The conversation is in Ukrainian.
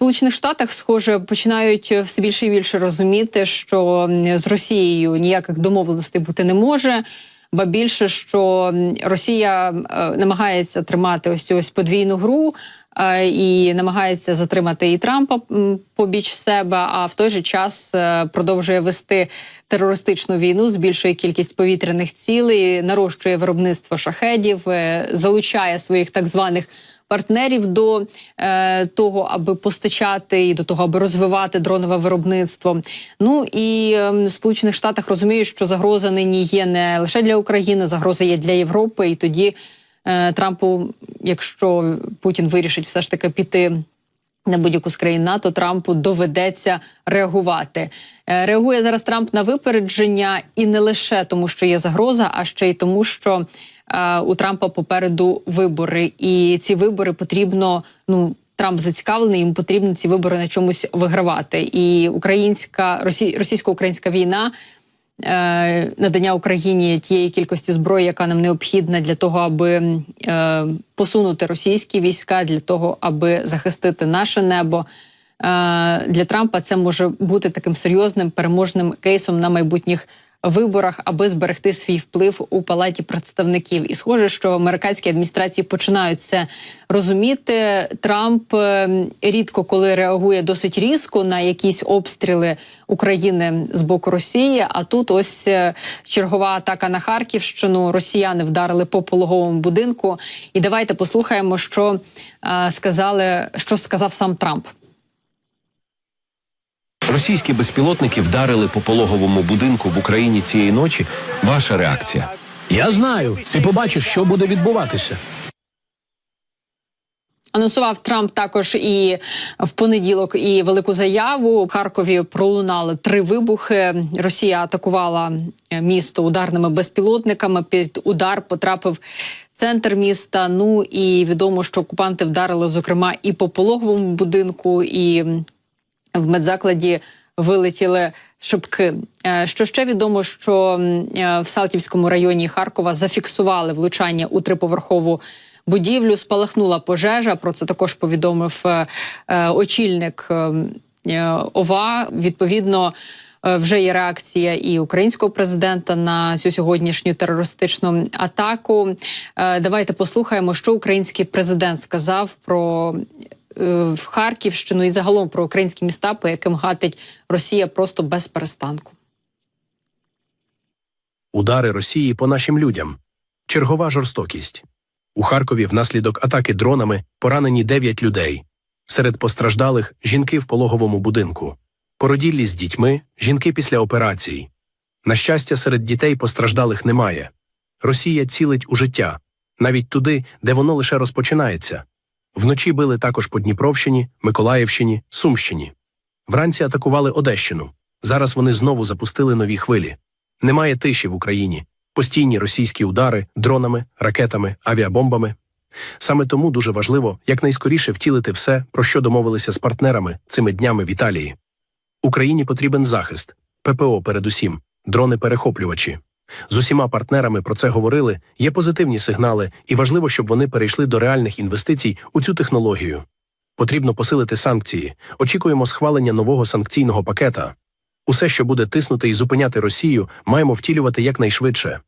Сполучених Штатах, схоже, починають все більше і більше розуміти, що з Росією ніяких домовленостей бути не може. Ба більше, що Росія е, намагається тримати ось цю ось подвійну гру е, і намагається затримати і Трампа побіч себе, а в той же час е, продовжує вести терористичну війну, збільшує кількість повітряних цілей, нарощує виробництво шахедів, е, залучає своїх так званих партнерів до е, того, аби постачати і до того, аби розвивати дронове виробництво. Ну і е, в Сполучених Штатах розуміють, що загроза нині є не лише для України, загроза є для Європи. І тоді е, Трампу, якщо Путін вирішить все ж таки піти. На будь-яку з країн НАТО Трампу доведеться реагувати. Е, Реагує зараз Трамп на випередження, і не лише тому, що є загроза, а ще й тому, що е, у Трампа попереду вибори, і ці вибори потрібно. Ну Трамп зацікавлений, йому потрібно ці вибори на чомусь вигравати. І українська росі, російсько-українська війна. Е, Надання Україні тієї кількості зброї, яка нам необхідна для того, аби е, посунути російські війська, для того, аби захистити наше небо. Е, для Трампа це може бути таким серйозним переможним кейсом на майбутніх виборах, аби зберегти свій вплив у палаті представників. І схоже, що американські адміністрації починають це розуміти. Трамп е, рідко коли реагує досить різко на якісь обстріли України з боку Росії. А тут ось е, чергова атака на Харківщину. Росіяни вдарили по пологовому будинку. І давайте послухаємо, що е, сказали, що сказав сам Трамп. Російські безпілотники вдарили по пологовому будинку в Україні цієї ночі. Ваша реакція? Я знаю. Ти побачиш, що буде відбуватися. Анонсував Трамп також і в понеділок і велику заяву. У Харкові пролунали три вибухи. Росія атакувала е, місто ударними безпілотниками. Під удар потрапив центр міста. Ну і відомо, що окупанти вдарили зокрема і по пологовому будинку, і в медзакладі вилетіли шибки. Е, Що ще відомо, що е, в Салтівському районі Харкова зафіксували влучання у триповерхову будівлю. Спалахнула пожежа. Про це також повідомив е, очільник ОВА. Відповідно. Вже є реакція і українського президента на цю сьогоднішню терористичну атаку. Давайте послухаємо, що український президент сказав про в Харківщину і загалом про українські міста, по яким гатить Росія просто без перестанку. Удари Росії по нашим людям. Чергова жорстокість. У Харкові внаслідок атаки дронами поранені 9 людей. Серед постраждалих жінки в пологовому будинку. Породіллі з дітьми, жінки після операцій. На щастя, серед дітей постраждалих немає. Росія цілить у життя, навіть туди, де воно лише розпочинається. Вночі били також по Дніпровщині, Миколаївщині, Сумщині. Вранці атакували Одещину. Зараз вони знову запустили нові хвилі. Немає тиші в Україні. Постійні російські удари дронами, ракетами, авіабомбами. Саме тому дуже важливо якнайскоріше втілити все, про що домовилися з партнерами цими днями в Італії. Україні потрібен захист, ППО передусім, дрони-перехоплювачі. З усіма партнерами про це говорили, є позитивні сигнали, і важливо, щоб вони перейшли до реальних інвестицій у цю технологію. Потрібно посилити санкції. Очікуємо схвалення нового санкційного пакета. Усе, що буде тиснути і зупиняти Росію, маємо втілювати якнайшвидше.